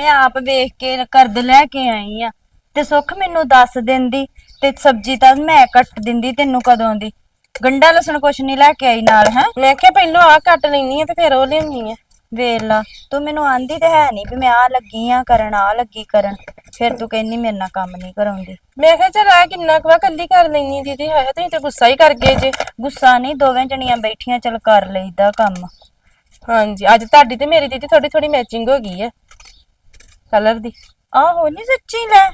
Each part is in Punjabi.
ਮੈਂ ਆਪ ਵੇਖ ਕੇ ਕਰਦ ਲੈ ਕੇ ਆਈ ਆ। ਤੇ ਸੁੱਖ ਮੈਨੂੰ ਦੱਸ ਦਿੰਦੀ ਤੇ ਸਬਜ਼ੀ ਤਾਂ ਮੈਂ ਕੱਟ ਦਿੰਦੀ ਤੈਨੂੰ ਕਦੋਂ ਦੀ। ਗੰਡਾ ਲਸਣ ਕੁਛ ਨਹੀਂ ਲੈ ਕੇ ਆਈ ਨਾਲ ਹੈ? ਮੈਂ ਕਿਹਾ ਪਹਿਲਾਂ ਆ ਕੱਟ ਲੈਣੀ ਆ ਤੇ ਫਿਰ ਉਹ ਲਿਆਉਣੀ ਆ। ਵੇਖ ਲਾ ਤੂੰ ਮੈਨੂੰ ਆਂਦੀ ਤੇ ਹੈ ਨਹੀਂ ਵੀ ਮੈਂ ਆ ਲੱਗੀ ਆ ਕਰਨ ਆ ਲੱਗੀ ਕਰਨ। ਫਿਰ ਤੂੰ ਕਹਿੰਨੀ ਮੇਰੇ ਨਾਲ ਕੰਮ ਨਹੀਂ ਕਰਾਉਂਦੀ। ਮੈਂ ਕਿਹਾ ਚਲ ਆ ਕਿੰਨਾ ਕੁ ਵਾ ਕੱਲੀ ਕਰ ਲੈਣੀ ਦੀਦੀ ਹੈ ਤੁਸੀਂ ਤੇ ਗੁੱਸਾ ਹੀ ਕਰ ਗਏ ਜੇ। ਗੁੱਸਾ ਨਹੀਂ ਦੋਵੇਂ ਜਣੀਆਂ ਬੈਠੀਆਂ ਚਲ ਕਰ ਲਈਦਾ ਕੰਮ। ਹਾਂਜੀ ਅੱਜ ਤੁਹਾਡੀ ਤੇ ਮੇਰੀ ਦੀਦੀ ਥੋੜੀ ਥੋੜੀ ਮੈਚਿੰਗ ਹੋ ਗਈ ਹੈ ਕਲਰ ਦੀ। ਆਹੋ ਨਹੀਂ ਸੱਚੀ ਲੈ।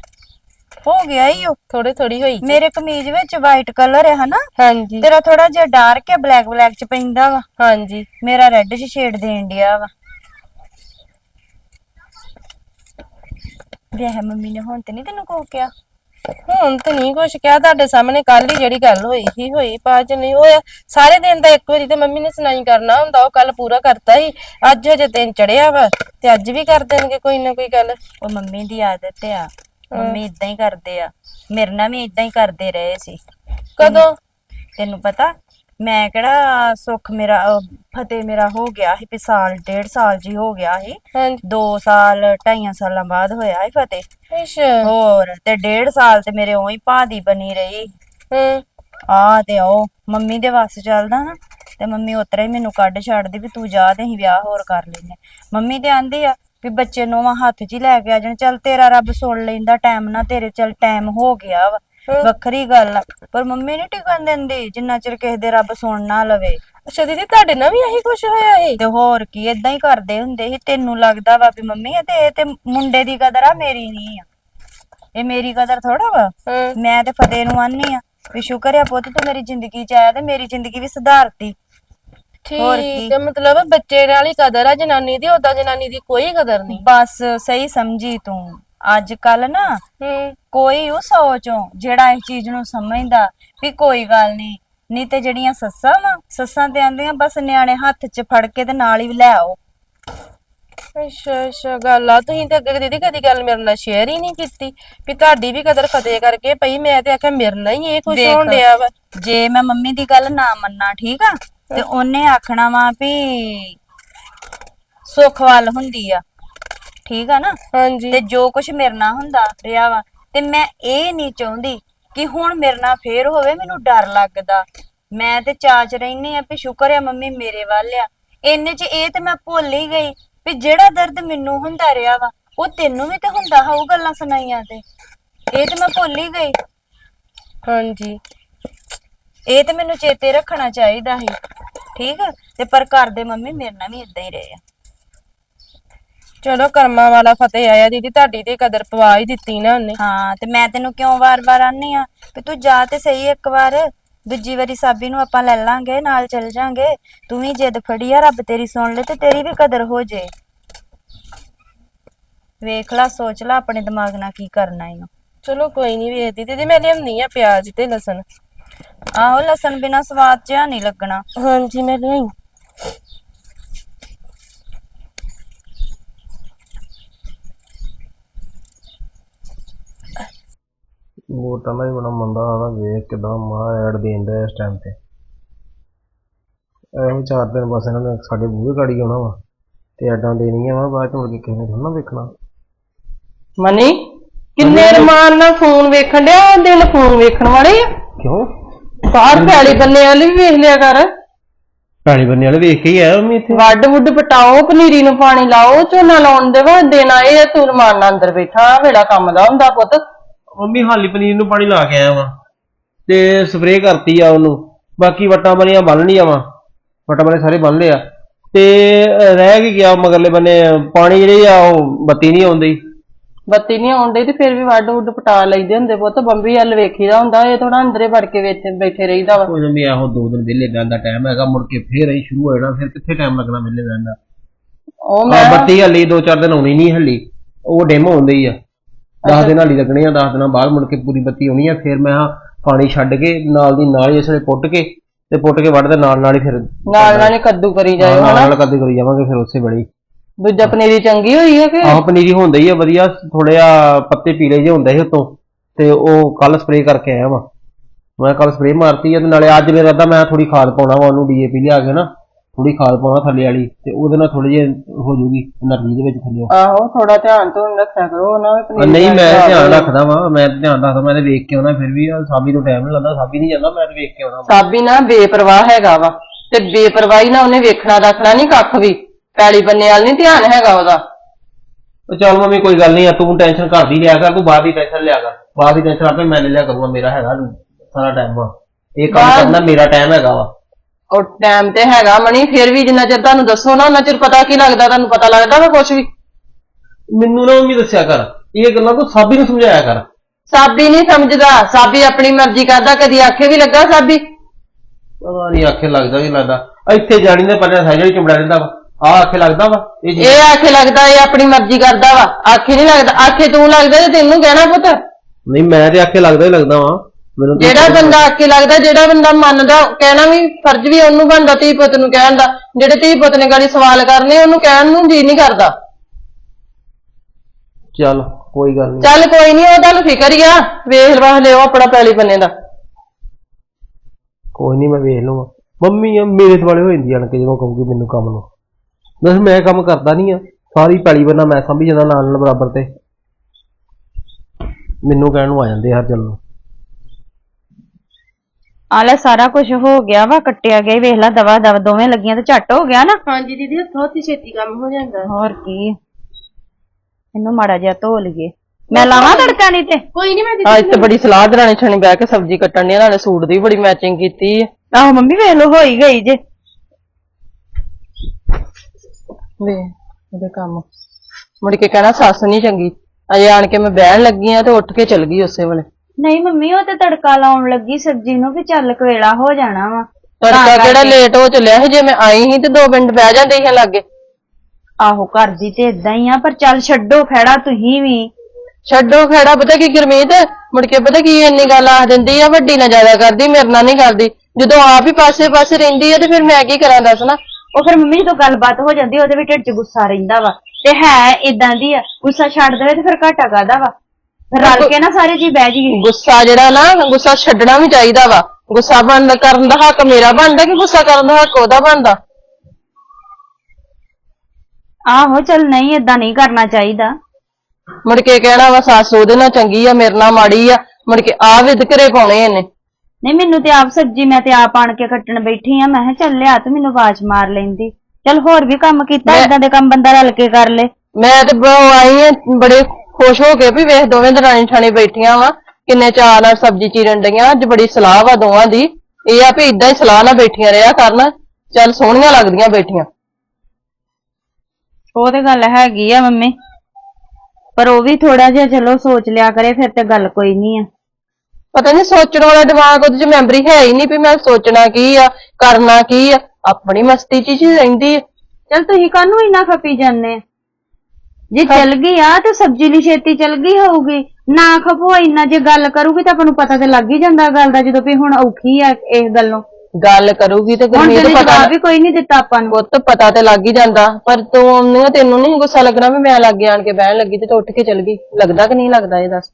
ਹੋ ਗਿਆ ਈ ਉਹ। ਥੋੜੀ ਥੋੜੀ ਹੋਈ ਜੀ। ਮੇਰੇ ਕਮੀਜ਼ ਵਿੱਚ ਵਾਈਟ ਕਲਰ ਹੈ ਹਨਾ? ਹਾਂਜੀ। ਤੇਰਾ ਥੋੜਾ ਜਿਹਾ ਡਾਰਕ ਹੈ ਬਲੈਕ ਬਲੈਕ ਚ ਪੈਂਦਾ ਵਾ। ਹਾਂਜੀ। ਮੇਰਾ ਰੈੱਡ ਚ ਸ਼ੇਡ ਦੇਣ ਡਿਆ ਵਾ। ਵੇਹ ਮੰਮੀ ਨੇ ਹੁਣ ਤੇ ਨਹੀਂ ਤੈਨੂੰ ਕੋ ਕਿਹਾ? ਹੁਣ ਤੇ ਨਹੀਂ ਕੁਛ ਕਿਹਾ ਤੁਹਾਡੇ ਸਾਹਮਣੇ ਕੱਲ ਹੀ ਜਿਹੜੀ ਗੱਲ ਹੋਈ ਹੀ ਹੋਈ ਬਾਅਦ ਚ ਨਹੀਂ ਹੋਇਆ। ਸਾਰੇ ਦਿਨ ਦਾ ਇੱਕ ਵਾਰੀ ਤੇ ਮੰਮੀ ਨੇ ਸੁਣਾਈ ਕਰਨਾ ਹੁੰਦਾ ਉਹ ਕੱਲ ਪੂਰਾ ਕਰਤਾ ਸੀ। ਅੱਜ ਹਜੇ ਦਿਨ ਚੜਿਆ ਵਾ ਤੇ ਅੱਜ ਵੀ ਕਰ ਦੇਣਗੇ ਕੋਈ ਨਾ ਕੋਈ ਗੱਲ। ਉਹ ਮੰਮੀ ਦੀ ਆਦਤ ਆ। ਮੰਮੀ ਇਦਾਂ ਹੀ ਕਰਦੇ ਆ। ਮੇਰੇ ਨਾਲ ਵੀ ਇਦਾਂ ਹੀ ਕਰਦੇ ਰਹੇ ਸੀ। ਕਦੋਂ? ਤੈਨੂੰ ਪਤਾ? ਮੈਂ ਕਿਹੜਾ ਸੁੱਖ ਮੇਰਾ ਅਹ, ਫਤਿਹ ਮੇਰਾ ਹੋ ਗਿਆ ਸੀ ਵੀ ਸਾਲ ਡੇਢ ਸਾਲ ਜੀ ਹੋ ਗਿਆ ਸੀ। ਹਾਂਜੀ। 2 ਸਾਲ ਢਾਈਆਂ ਸਾਲਾਂ ਬਾਅਦ ਹੋਇਆ ਸੀ ਫਤਿਹ। ਅੱਛਾ। ਹੋਰ ਤੇ ਡੇਢ ਸਾਲ ਤੇ ਮੇਰੇ ਉਹੀ ਭਾਦੀ ਬਣੀ ਰਹੀ। ਹੂੰ। ਆ ਤੇ ਉਹ ਮੰਮੀ ਦੇ ਵੱਸ ਚੱਲਦਾ ਨਾ ਤੇ ਮੰਮੀ ਉਤਰਾ ਹੀ ਮੈਨੂੰ ਕੱਢ ਛੱਡਦੀ ਵੀ ਤੂੰ ਜਾ ਤੇ ਅਸੀਂ ਵਿਆਹ ਹੋਰ ਕਰ ਲੈਨੇ ਮੰਮੀ ਤੇ ਆਂਦੀ ਆ ਵੀ ਬੱਚੇ ਨੂੰ ਹੱਥ 'ਚ ਹੀ ਲੈ ਕੇ ਆ ਜਾਣ ਚੱਲ ਤੇਰਾ ਰੱਬ ਸੁਣ ਲੈਂਦਾ ਟਾਈਮ ਨਾ ਤੇਰੇ ਚੱਲ ਟਾਈਮ ਹੋ ਗਿਆ ਵਾ। ਵੱਖਰੀ ਗੱਲ ਆ। ਪਰ ਮੰਮੀ ਨਹੀਂ ਟਿਕਣ ਦਿੰਦੀ ਜਿੰਨਾ ਚਿਰ ਕਿਸੇ ਦੇ ਰੱਬ ਸੁਣ ਨਾ ਲਵੇ। ਅੱਛਾ ਦੀਦੀ ਤੁਹਾਡੇ ਨਾਲ ਵੀ ਇਹੀ ਕੁਛ ਹੋਇਆ ਏ ਤੇ ਹੋਰ ਕੀ ਇਦਾਂ ਹੀ ਕਰਦੇ ਹੁੰਦੇ ਸੀ। ਤੈਨੂੰ ਲੱਗਦਾ ਵਾ ਵੀ ਮੰਮੀ ਇਹ ਤੇ ਇਹ ਤੇ ਮੁੰਡੇ ਦੀ ਕਦਰ ਆ ਮੇਰੀ ਨਹੀਂ ਆ। ਇਹ ਮੇਰੀ ਕਦਰ ਥੋੜਾ ਵਾ। ਹਾਂ। ਮੈਂ ਤੇ ਫਤਿਹ ਨੂੰ ਆਨੀ ਆ ਵੀ ਸ਼ੁਕਰ ਆ ਪੁੱਤ ਤੂੰ ਮੇਰੀ ਜ਼ਿੰਦਗੀ ਚ ਆਇਆ ਤੇ ਮੇਰੀ ਜ਼ਿੰਦਗੀ ਵੀ ਸੁਧਾਰਤੀ। ਹੋਰ ਕੀ? ਠੀਕ ਹੈ ਮਤਲਬ ਬੱਚੇ ਨਾਲ ਹੀ ਕਦਰ ਆ ਜਨਾਨੀ ਦੀ ਉਦਾਂ ਜਨਾਨੀ ਦੀ ਕੋਈ ਕਦਰ ਨਹੀਂ। ਬਸ ਸਹੀ ਸਮਝੀ ਤੂੰ। ਅੱਜ ਕੱਲ ਨਾ ਕੋਈ ਉਹ ਸੋਚੋ ਜਿਹੜਾ ਇਸ ਚੀਜ਼ ਨੂੰ ਸਮਝਦਾ ਵੀ ਕੋਈ ਗੱਲ ਨਹੀਂ ਨਹੀਂ ਤੇ ਜਿਹੜੀਆਂ ਸੱਸਾਂ ਵਾ ਸੱਸਾਂ ਤੇ ਆਂਦੀਆਂ ਬਸ ਨਿਆਣੇ ਹੱਥ 'ਚ ਫੜ ਕੇ ਤੇ ਨਾਲ ਹੀ ਲੈ ਆਓ। ਅੱਛਾ ਅੱਛਾ ਗੱਲ ਆ। ਤੁਸੀਂ ਤੇ ਅੱਗੇ ਦੀਦੀ ਕਦੀ ਗੱਲ ਮੇਰੇ ਨਾਲ ਸ਼ੇਅਰ ਹੀ ਨਹੀਂ ਕੀਤੀ ਵੀ ਤੁਹਾਡੀ ਵੀ ਕਦਰ ਫਤਿਹ ਕਰਕੇ ਪਈ ਮੈਂ ਤੇ ਆਖਿਆ ਮੇਰੇ ਨਾਲ ਹੀ ਇਹ ਕੁਛ ਦੇਖ। ਹੋਣ ਡਿਆ ਵਾ। ਜੇ ਮੈਂ ਮੰਮੀ ਦੀ ਗੱਲ ਨਾ ਮੰਨਾਂ ਠੀਕ ਆ? ਤੇ ਉਹਨੇ ਆਖਣਾ ਵਾ ਵੀ ਸੁੱਖ ਵੱਲ ਹੁੰਦੀ ਆ। ਠੀਕ ਆ ਨਾ? ਹਾਂਜੀ। ਤੇ ਜੋ ਕੁਝ ਮੇਰੇ ਨਾਲ ਹੁੰਦਾ ਰਿਹਾ ਵਾ ਤੇ ਮੈਂ ਇਹ ਨਹੀਂ ਚਾਹੁੰਦੀ ਕਿ ਹੁਣ ਮੇਰੇ ਨਾਲ ਫੇਰ ਹੋਵੇ ਮੈਨੂੰ ਡਰ ਲੱਗਦਾ। ਮੈਂ ਤੇ ਚਾਚ ਰਹਿਨੀ ਆ ਵੀ ਸ਼ੁਕਰ ਆ ਮੰਮੀ ਮੇਰੇ ਵੱਲ ਆ। ਇੰਨੇ ਚ ਇਹ ਤੇ ਮੈਂ ਭੁੱਲ ਹੀ ਗਈ ਵੀ ਜਿਹੜਾ ਦਰਦ ਮੈਨੂੰ ਹੁੰਦਾ ਰਿਹਾ ਵਾ ਉਹ ਤੈਨੂੰ ਵੀ ਤੇ ਹੁੰਦਾ ਹੋਊ ਗੱਲਾਂ ਸੁਣਾਈਆਂ ਤੇ। ਇਹ ਤੇ ਮੈਂ ਭੁੱਲ ਹੀ ਗਈ। ਹਾਂਜੀ। ਇਹ ਤੇ ਮੈਨੂੰ ਚੇਤੇ ਰੱਖਣਾ ਚਾਹੀਦਾ ਸੀ। ਠੀਕ? ਤੇ ਪਰ ਘਰ ਦੇ ਮੰਮੀ ਮੇਰੇ ਨਾਲ ਵੀ ਇਦਾਂ ਹੀ ਰਹੇ ਆ। ਚਲੋ ਕਰਮਾਂ ਵਾਲਾ ਫਤਿਹ ਆਇਆ ਦੀਦੀ ਤੁਹਾਡੀ ਤੇ ਕਦਰ ਪਵਾ ਹੀ ਦਿੱਤੀ ਨਾ ਉਹਨੇ। ਹਾਂ ਤੇ ਮੈਂ ਤੈਨੂੰ ਕਿਉਂ ਵਾਰ-ਵਾਰ ਆਨੀ ਆ? ਵੀ ਤੂੰ ਜਾ ਤੇ ਸਹੀ ਇੱਕ ਵਾਰ ਦੂਜੀ ਵਾਰੀ ਸਾਬੀ ਨੂੰ ਆਪਾਂ ਲੈ ਲਾਂਗੇ ਨਾਲ ਚੱਲ ਜਾਾਂਗੇ। ਤੂੰ ਵੀ ਜਿੱਦ ਫੜੀ ਆ ਰੱਬ ਤੇਰੀ ਸੁਣ ਲੈ ਤੇ ਤੇਰੀ ਵੀ ਕਦਰ ਹੋ ਜੇ। ਵੇਖ ਲਾ ਸੋਚ ਲਾ ਆਪਣੇ ਦਿਮਾਗ ਨਾਲ ਕੀ ਕਰਨਾ ਈ ਓ। ਚਲੋ ਕੋਈ ਨਹੀਂ ਵੇਖਦੀ ਦੀਦੀ ਮੈਂ ਲਿਆਉਂਦੀ ਆ ਪਿਆਜ਼ ਤੇ ਲਸਣ। ਆਹੋ ਲਸਣ ਬਿਨਾ ਸਵਾਦ ਜਿਹਾ ਨਹੀਂ ਲੱਗਣਾ। ਹਾਂਜੀ ਮੈਂ ਲਿਆਈ। ਵੋਟਾਂ ਦਾ ਹੀ ਬੜਾ ਮੰਦਾ ਹਾਲਾ ਵੇਖ ਕਿਦਾਂ ਮਾਂ ਐਡ ਦੇਂਦਾ ਇਸ ਟਾਈਮ ਤੇ। ਐਵੇਂ ਚਾਰ ਦਿਨ ਬਸ ਇਹਨਾਂ ਨੇ ਸਾਡੇ ਬੂਹੇ ਗਾੜੀ ਆਉਣਾ ਵਾ ਤੇ ਐਡਾਂ ਦੇਣੀਆਂ ਵਾ ਬਾਅਦ ਚ ਮੁੜ ਕੇ ਕਿਸੇ ਨੇ ਥੋੜ੍ਹਾ ਨਾ ਵੇਖਣਾ। ਮਨੀ ਕਿੰਨੇ ਰਮਾਨ ਨਾਲ ਫੋਨ ਵੇਖਣ ਡਿਆ ਦਿਨ ਫੋਨ ਵੇਖਣ ਵਾਲੇ ਆ? ਕਿਉਂ? ਬਾਹਰ ਪੈਲੀ ਬੰਨੇ ਵਾਲੇ ਵੀ ਵੇਖ ਲਿਆ ਕਰ। ਪਾਣੀ ਬੰਨੇ ਵਾਲੇ ਵੇਖ ਕੇ ਹੀ ਆਇਆ ਮੰਮੀ ਇੱਥੇ? ਵੱਡ ਵੁੱਡ ਪਟਾਓ ਪਨੀਰੀ ਨੂੰ ਪਾਣੀ ਲਾਓ ਝੋਨਾ ਲਾਉਣ ਦੇ ਵਾ ਦਿਨ ਆਏ ਆ, ਤੂੰ ਰਮਾਨ ਨਾਲ ਅੰਦਰ ਬੈਠਾ ਵੇਲਾ ਕੰਮ ਦਾ ਹੁੰਦਾ ਪੁੱਤ। ਮੰਮੀ ਹਾਲੀ ਪਨੀਰ ਨੂੰ ਪਾਣੀ ਲਾ ਕੇ ਆਇਆ ਵਾ। ਤੇ ਸਪਰੇਅ ਕਰਤੀ ਆ ਉਹਨੂੰ। ਬਾਕੀ ਵਟਾਂ ਬਣੀਆਂ ਬੰਨ ਲਈਆਂ ਵਾ। ਵਟਾਂ ਬਣੇ ਸਾਰੇ ਬੰਨ ਲਿਆ ਤੇ ਰਹਿ ਕੀ ਗਿਆ ਮਗਰਲੇ ਬੰਨੇ। ਪਾਣੀ ਜਿਹੜੀ ਆ ਉਹ ਬੱਤੀ ਨਹੀਂ ਆਉਂਦੀ। ਬੱਤੀ ਨਹੀਂ ਆਉਂਦੀ ਤੇ ਫਿਰ ਵੀ ਵੱਡ ਵੁੱਡ ਪਟਾ ਲਈਦੇ ਹੁੰਦੇ ਪੁੱਤ। ਬੰਬੀ ਵੱਲ ਵੇਖੀਦਾ ਹੁੰਦਾ ਇਹ ਥੋੜਾ ਅੰਦਰੇ ਵੜ ਕੇ ਵਿੱਚ ਬੈਠੇ ਰਹੀਦਾ ਵਾ। ਕੋਈ ਵੀ ਆਹੋ ਦੋ ਦਿਨ ਬਹਿਣ ਦਾ ਟਾਈਮ ਹੈਗਾ ਮੁੜ ਕੇ ਫੇਰ ਅਸੀਂ ਸ਼ੁਰੂ ਹੋ ਜਾਣਾ ਫਿਰ ਕਿੱਥੇ ਟਾਈਮ ਲੱਗਣਾ ਵਿਹਲੇ ਬਹਿਣ ਦਾ? ਉਹ ਮੈਂ ਬੱਤੀ ਹਲੀ ਦੋ ਚਾਰ ਦਿਨ ਆਉਣੀ ਨਹੀਂ ਹਲੀ। ਉਹ ਡਿਮ ਹੁੰਦੀ ਆ। 10 ਦਿਨ ਹਲੀ ਲੱਗਣੇ ਆ 10 ਦਿਨਾਂ ਬਾਅਦ ਮੁੜ ਕੇ ਪੂਰੀ ਬੱਤੀ ਆਉਣੀ ਆ ਫਿਰ ਮੈਂ ਆਹ ਪਾਣੀ ਛੱਡ ਕੇ ਨਾਲ ਦੀ ਨਾਲ ਹੀ ਇਸ ਵੇਲੇ ਪੁੱਟ ਕੇ ਤੇ ਪੁੱਟ ਕੇ ਵੱਢ ਦੇ ਨਾਲ ਨਾਲ ਹੀ ਫਿਰ ਨਾਲ ਨਾਲ ਹੀ ਕੱਦੂ ਕਰੀ ਜਾਇਓ ਨਾਲ ਹਨਾ? ਨਾਲ ਕਦੇ ਕਰੀ ਜਾਵਾਂਗੇ ਫਿਰ ਉਸੇ ਬੜੀ। ਦੂਜਾ ਪਨੀਰੀ ਚੰਗੀ ਹੋਈ ਹੈ ਕਿ? ਆਹ ਪਨੀਰੀ ਹੁੰਦਾ ਹੀ ਆ ਵਧੀਆ ਥੋੜਿਆ ਪੱਤੇ ਪੀਲੇ ਜਿਹੇ ਹੁੰਦੇ ਸੀ ਉਤੋਂ ਤੇ ਉਹ ਕੱਲ ਸਪਰੇਅ ਕਰਕੇ ਆਇਆ ਵਾ। ਮੈਂ ਕੱਲ ਸਪਰੇਅ ਮਾਰਤੀ ਆ ਤੇ ਨਾਲੇ ਅੱਜ ਮੇਰਾ ਅੱਧਾ ਮੈਂ ਥੋੜੀ ਖਾਦ ਪਾਉਣਾ ਵਾ ਉਹਨੂੰ ਡੀਏਪੀ ਲਿਆ ਕੇ ਨਾ। ਥੋੜੀ ਖਾਲ ਪਾਵਾਂ ਥੱਲੇ ਵਾਲੀ ਤੇ ਉਹਦੇ ਨਾਲ ਥੋੜੀ ਜਿਹੀ ਹੋ ਜੂਗੀ એનર્ਜੀ ਦੇ ਵਿੱਚ ਥੱਲੇ। ਆਹੋ ਥੋੜਾ ਧਿਆਨ ਤੋਂ ਰੱਖਿਆ ਕਰੋ ਉਹਨਾਂ ਵੀ ਪਨੀਰ ਨਹੀਂ ਮੈਂ ਧਿਆਨ ਰੱਖਦਾ ਵਾਂ ਮੈਂ ਧਿਆਨ ਰੱਖਦਾ ਮੈਂ ਤੇ ਕੇ ਆਉਣਾ ਫਿਰ ਵੀ ਸਾਬੀ ਤੋਂ ਟਾਈਮ ਨਹੀਂ ਲੱਗਦਾ ਸਾਬੀ ਨਹੀਂ ਜਾਂਦਾ ਮੈਂ ਤੇ ਕੇ ਆਉਣਾ ਸਾਬੀ ਨਾ ਬੇਪਰਵਾਹ ਹੈਗਾ ਵਾ ਤੇ ਬੇਪਰਵਾਹੀ ਨਾਲ ਉਹਨੇ ਵੇਖਣਾ ਰੱਖਣਾ ਨਹੀਂ ਕੱਖ ਵੀ ਪੈਲੀ ਬੰਨੇ ਵਾਲ ਨਹੀਂ ਧਿਆਨ ਹੈਗਾ ਉਹਦਾ। ਚੱਲ ਮੰਮੀ ਕੋਈ ਗੱਲ ਨਹੀਂ ਆ ਤੂੰ ਟੈਨਸ਼ਨ ਘਰ ਦੀ ਲਿਆ ਕਰ ਤੂੰ ਬਾਅਦ ਦੀ ਟੈਨਸ਼ਨ ਲਿਆ ਕਰ। ਬਾਹਰ ਦੀ ਟੈਨਸ਼ਨ ਆਪੇ ਮੈਂ ਲਿਆ ਕਰੂੰਗਾ ਮੇਰਾ ਹੈਗਾ ਸਾਰਾ ਟਾਈਮ ਵਾ। ਇਹ ਕੰਮ ਕਰਨਾ ਮੇਰਾ ਟਾਈਮ ਹੈਗਾ ਵਾ। ਉਹ ਟਾਈਮ ਤੇ ਹੈਗਾ ਮਣੀ ਫਿਰ ਵੀ ਜਿੰਨਾ ਚਿਰ ਤੁਹਾਨੂੰ ਦੱਸੋ ਨਾ ਉਹਨਾਂ ਚਿਰ ਪਤਾ ਕੀ ਲੱਗਦਾ ਤੁਹਾਨੂੰ ਪਤਾ ਲੱਗਦਾ ਵਾ ਕੁਛ ਵੀ? ਮੈਨੂੰ ਨਾ ਮੰਮੀ ਦੱਸਿਆ ਕਰ। ਇਹ ਗੱਲਾਂ ਤੂੰ ਸਾਬੀ ਨੂੰ ਸਮਝਾਇਆ ਕਰ। ਸਾਬੀ ਨਹੀਂ ਸਮਝਦਾ। ਸਾਬੀ ਆਪਣੀ ਮਰਜ਼ੀ ਕਰਦਾ ਕਦੀ ਆਖੇ ਵੀ ਲੱਗਾ ਸਾਬੀ? ਪਤਾ ਨਹੀਂ ਆਖੇ ਲੱਗਦਾ ਵੀ ਲੱਗਦਾ। ਇੱਥੇ ਜਾਣੀ ਨੇ ਪੱਲੇ ਸਾਈਡ ਹੀ ਚੁੰਬੜਾ ਰਹਿੰਦਾ ਵਾ। ਆ ਆਖੇ ਲੱਗਦਾ ਵਾ ਇਹ ਜੀ। ਇਹ ਆਖੇ ਲੱਗਦਾ ਇਹ ਆਪਣੀ ਮਰਜ਼ੀ ਕਰਦਾ ਵਾ। ਆਖੇ ਨਹੀਂ ਲੱਗਦਾ ਆਖੇ ਤੂੰ ਲੱਗਦਾ ਤੇ ਤੈਨੂੰ ਕਹਿਣਾ ਪੁੱਤ? ਨਹੀਂ ਮੈਂ ਤੇ ਆਖੇ ਲੱਗਦਾ ਹੀ ਲੱਗਦਾ ਵਾ। ਮੈਨੂੰ ਤਾਂ- ਜਿਹੜਾ ਬੰਦਾ ਆਖੇ ਲੱਗਦਾ ਜਿਹੜਾ ਬੰਦਾ ਮੰਨਦਾ ਕਹਿਣਾ ਵੀ ਫਰਜ਼ ਵੀ ਉਹਨੂੰ ਬਣਦਾ ਧੀ ਪੁੱਤ ਨੂੰ ਕਹਿਣ ਦਾ। ਜਿਹੜੇ ਧੀ ਪੁੱਤ ਨੇ ਗਾੜੀ ਸਵਾਲ ਕਰਨੇ ਉਹਨੂੰ ਕਹਿਣ ਨੂੰ ਜੀ ਨਹੀਂ ਕਰਦਾ। ਚੱਲ ਕੋਈ ਗੱਲ ਨਹੀਂ ਚੱਲ ਕੋਈ ਨਹੀਂ ਉਹ ਤੁਹਾਨੂੰ ਫਿਕਰ ਹੀ ਆ। ਵੇਖ ਲਵਾ ਲਿਓ ਆਪਣਾ ਪੈਲੀ ਬੰਨੇ ਦਾ। ਕੋਈ ਨਹੀਂ ਮੈਂ ਵੇਖ ਲਵਾਂ ਮੰਮੀ ਆ ਮੇਰੇ ਦੁਆਲੇ ਹੋ ਜਾਂਦੀ ਆਣ ਕੇ ਜਦੋਂ ਕਹੂਗੀ ਮੈਨੂੰ ਕੰਮ ਨੂੰ। ਦੱਸ ਮੈਂ ਕੰਮ ਕਰਦਾ ਨਹੀਂ ਆ। ਸਾਰੀ ਪੈਲੀ ਬੰਨਾ ਮੈਂ ਸੰਭੀ ਜਾਂਦਾ ਨਾਲ ਨਾਲ ਬਰਾਬਰ ਤੇ। ਮੈਨੂੰ ਕਹਿਣ ਨੂੰ ਆ ਜਾਂਦੇ ਹਰ ਚੱਲ ਨੂੰ। ਆ ਲੈ ਸਾਰਾ ਕੁਝ ਹੋ ਗਿਆ ਵਾ ਕੱਟਿਆ ਗਿਆ ਈ, ਵੇਖ ਲੈ ਦਵਾ ਦਵਾ ਦੋਵੇਂ ਲੱਗੀਆਂ ਤੇ ਝੱਟ ਹੋ ਗਿਆ ਨਾ। ਹਾਂਜੀ ਦੀਦੀ ਹੱਥੋਂ ਹੱਥੀ ਛੇਤੀ ਕੰਮ ਹੋ ਜਾਂਦਾ। ਹੋਰ ਕੀ ਇਹਨੂੰ ਮਾੜਾ ਜਿਹਾ ਧੋ ਲਈਏ। ਮੈਂ ਲਾਵਾਂ ਤੜਕਾ ਨਹੀਂ ਤੇ? ਕੋਈ ਨਹੀਂ ਮੈਂ ਅੱਜ ਤੇ ਬੜੀ ਸਲਾਹ ਦਰਾਣੀ ਛਣੀ ਬਹਿ ਕੇ ਸਬਜ਼ੀ ਕੱਟਣ ਦੀ ਨਾਲੇ ਸੂਟ ਦੀ ਬੜੀ ਮੈਚਿੰਗ ਕੀਤੀ ਹੈ ਆਹੋ ਮੰਮੀ ਵੇਖ ਲੋ ਹੋਈ ਗਈ ਜੇ। ਵੇ ਉਹਦੇ ਕੰਮ। ਮੁੜ ਕੇ ਕਹਿਣਾ ਸੱਸ ਨਹੀਂ ਚੰਗੀ। ਅਜੇ ਆਣ ਕੇ ਮੈਂ ਬਹਿਣ ਲੱਗੀ ਆ ਤੇ ਉੱਠ ਕੇ ਚਲ ਗਈ ਉਸੇ ਵੇਲੇ। ਨਹੀਂ ਮੰਮੀ ਉਹ ਤੇ ਤੜਕਾ ਲਾਉਣ ਲੱਗੀ ਸਬਜ਼ੀ ਨੂੰ ਵੀ ਚੱਲ ਕਵੇਲਾ ਹੋ ਜਾਣਾ ਵਾ। ਤੜਕਾ ਕਿਹੜਾ ਲੇਟ ਹੋ ਚੱਲਿਆ ਸੀ ਜੇ ਮੈਂ ਆਈ ਸੀ ਤੇ 2 ਮਿੰਟ ਬਹਿ ਜਾਂਦੇ ਸੀ ਲਾਗੇ। ਆਹੋ ਘਰ ਦੀ ਤੇ ਇਦਾਂ ਹੀ ਆ ਪਰ ਚੱਲ ਛੱਡੋ ਖੜਾ ਤੁਸੀਂ ਵੀ। ਛੱਡੋ ਖੜਾ ਪਤਾ ਕੀ ਗੁਰਮੀਤ? ਮੁੜ ਕੇ ਪਤਾ ਕੀ ਇੰਨੀ ਗੱਲ ਆਖ ਦਿੰਦੀ ਆ ਵੱਡੀ ਨਾ ਜ਼ਿਆਦਾ ਕਰਦੀ ਮੇਰੇ ਨਾਲ ਨਹੀਂ ਕਰਦੀ। ਜਦੋਂ ਆਪ ਹੀ ਪਾਸੇ ਪਾਸੇ ਰਹਿੰਦੀ ਆ ਤੇ ਫਿਰ ਮੈਂ ਕੀ ਕਰਾਂ ਦੱਸ ਨਾ। ਉਹ ਫਿਰ ਮੰਮੀ ਜਦੋਂ ਗੱਲਬਾਤ ਹੋ ਜਾਂਦੀ ਉਹਦੇ ਵੀ ਢਿੱਡ 'ਚ ਗੁੱਸਾ ਰਹਿੰਦਾ ਵਾ। ਤੇ ਹੈ ਇਦਾਂ ਦੀ ਆ ਗੁੱਸਾ ਛੱਡ ਦੇਵੇ ਤੇ ਫਿਰ ਘਾਟਾ ਕਾਦਾ ਵਾ? ਰਲ ਕੇ ਨਾ ਸਾਰੇ ਜੀ ਬਹਿ ਜੀ ਗੁੱਸਾ ਜਿਹੜਾ ਨਾ ਗੁੱਸਾ ਛੱਡਣਾ ਵੀ ਚਾਹੀਦਾ ਵਾ। ਗੁੱਸਾ ਬੰਦ ਕਰਨ ਦਾ ਹੱਕ ਮੇਰਾ ਬਣਦਾ ਕਿ ਗੁੱਸਾ ਕਰਨ ਦਾ ਹੱਕ ਉਹਦਾ ਬਣਦਾ? ਆਹੋ ਚੱਲ ਨਹੀਂ ਇਦਾਂ ਨਹੀਂ ਕਰਨਾ ਚਾਹੀਦਾ। ਮੁੜ ਕੇ ਕਹਿਣਾ ਵਾ ਸੱਸ ਉਹਦੇ ਨਾਲ ਚੰਗੀ ਆ ਮੇਰੇ ਨਾਲ ਮਾੜੀ ਆ। ਮੁੜ ਕੇ ਆ ਵਿਦਕਰੇ ਪਾਉਣੇ ਇਹਨੇ। ਨਹੀਂ ਮੈਨੂੰ ਤੇ ਆਪ ਸਬਜੀ ਮੈਂ ਤੇ ਆਪ ਆਣ ਕੇ ਕੱਟਣ ਬੈਠੀ ਆ। ਮੈਂ ਕਿਹਾ ਚੱਲ ਲਿਆ ਤੂੰ ਮੈਨੂੰ ਆਵਾਜ਼ ਮਾਰ ਲੈਂਦੀ। ਚੱਲ ਹੋਰ ਵੀ ਕੰਮ ਕੀਤਾ ਮੈਂ- ਇਦਾਂ ਦੇ ਕੰਮ ਬੰਦਾ ਰਲ ਕੇ ਕਰ ਲੇ। ਮੈਂ ਤੇ ਬ- ਆਈ ਆ ਬੜੇ ਖੁਸ਼ ਹੋ ਕੇ ਵੀ ਵੇਖ ਦੋਵੇਂ ਦਰਾਣੀ ਠਾਣੇ ਬੈਠੀਆਂ ਵਾ ਕਿੰਨੇ ਚਾਅ ਨਾਲ ਸਬਜ਼ੀ ਚੀਰਨ ਡਈਆਂ ਅੱਜ ਬੜੀ ਸਲਾਹ ਵਾ ਦੋਵਾਂ ਦੀ। ਇਹ ਆ ਵੀ ਇਦਾਂ ਹੀ ਸਲਾਹ ਨਾਲ ਬੈਠੀਆਂ ਰਿਹਾ ਕਰਨ ਚੱਲ ਸੋਹਣੀਆਂ ਲੱਗਦੀਆਂ ਬੈਠੀਆਂ। ਉਹ ਤੇ ਗੱਲ ਹੈਗੀ ਆ ਮੰਮੀ ਪਰ ਉਹ ਵੀ ਥੋੜਾ ਜਿਹਾ ਚਲੋ ਸੋਚ ਲਿਆ ਕਰੇ ਫਿਰ ਤੇ ਗੱਲ ਕੋਈ ਨਹੀਂ ਆ। ਪਤਾ ਨਹੀਂ ਸੋਚਣ ਵਾਲਾ ਦਿਮਾਗ ਉਹਦੇ ਚ ਮੈਮਰੀ ਹੈ ਹੀ ਨਹੀਂ ਵੀ ਮੈਂ ਸੋਚਣਾ ਕੀ ਆ ਕਰਨਾ ਕੀ ਆ ਆਪਣੀ ਮਸਤੀ ਚ ਹੀ ਰਹਿੰਦੀ ਆ। ਚਲ ਤੁਸੀਂ ਕਾਹਨੂੰ ਇੰਨਾ ਖਪੀ ਜਾਂਦੇ? ਆ? ਜੇ ਚਲ ਗਈ ਆ ਤੇ ਸਬਜ਼ੀ ਲਈ ਛੇਤੀ ਚਲ ਗਈ ਹੋਊਗੀ। ਨਾ ਖਪੋ ਇੰਨਾ ਜੇ ਗੱਲ ਕਰੂਗੀ ਤਾਂ ਆਪਾਂ ਨੂੰ ਪਤਾ ਤੇ ਲੱਗ ਹੀ ਜਾਂਦਾ ਗੱਲ ਦਾ ਜਦੋਂ ਵੀ ਹੁਣ ਔਖੀ ਆ ਇਸ ਗੱਲੋਂ। ਗੱਲ ਕਰੂਗੀ ਤੇ ਹੁਣ ਗੁਰਮੀਤ ਪਤਾ ਜਵਾਬ ਵੀ ਕੋਈ ਨਹੀਂ ਦਿੱਤਾ ਆਪਾਂ ਨੂੰ। ਪੁੱਤ ਪਤਾ ਤੇ ਲੱਗ ਹੀ ਜਾਂਦਾ। ਪਰ ਤੂੰ ਉਹਨੂੰ ਤੈਨੂੰ ਨਹੀਂ ਗੁੱਸਾ ਲੱਗਣਾ ਵੀ ਮੈਂ ਲੱਗੇ ਆਣ ਕੇ ਬਹਿਣ ਲੱਗੀ ਤੇ ਤੂੰ ਉੱਠ ਕੇ ਚਲ ਗਈ। ਲੱਗਦਾ ਕਿ ਨਹੀਂ ਲੱਗਦਾ ਇਹ ਦੱਸ?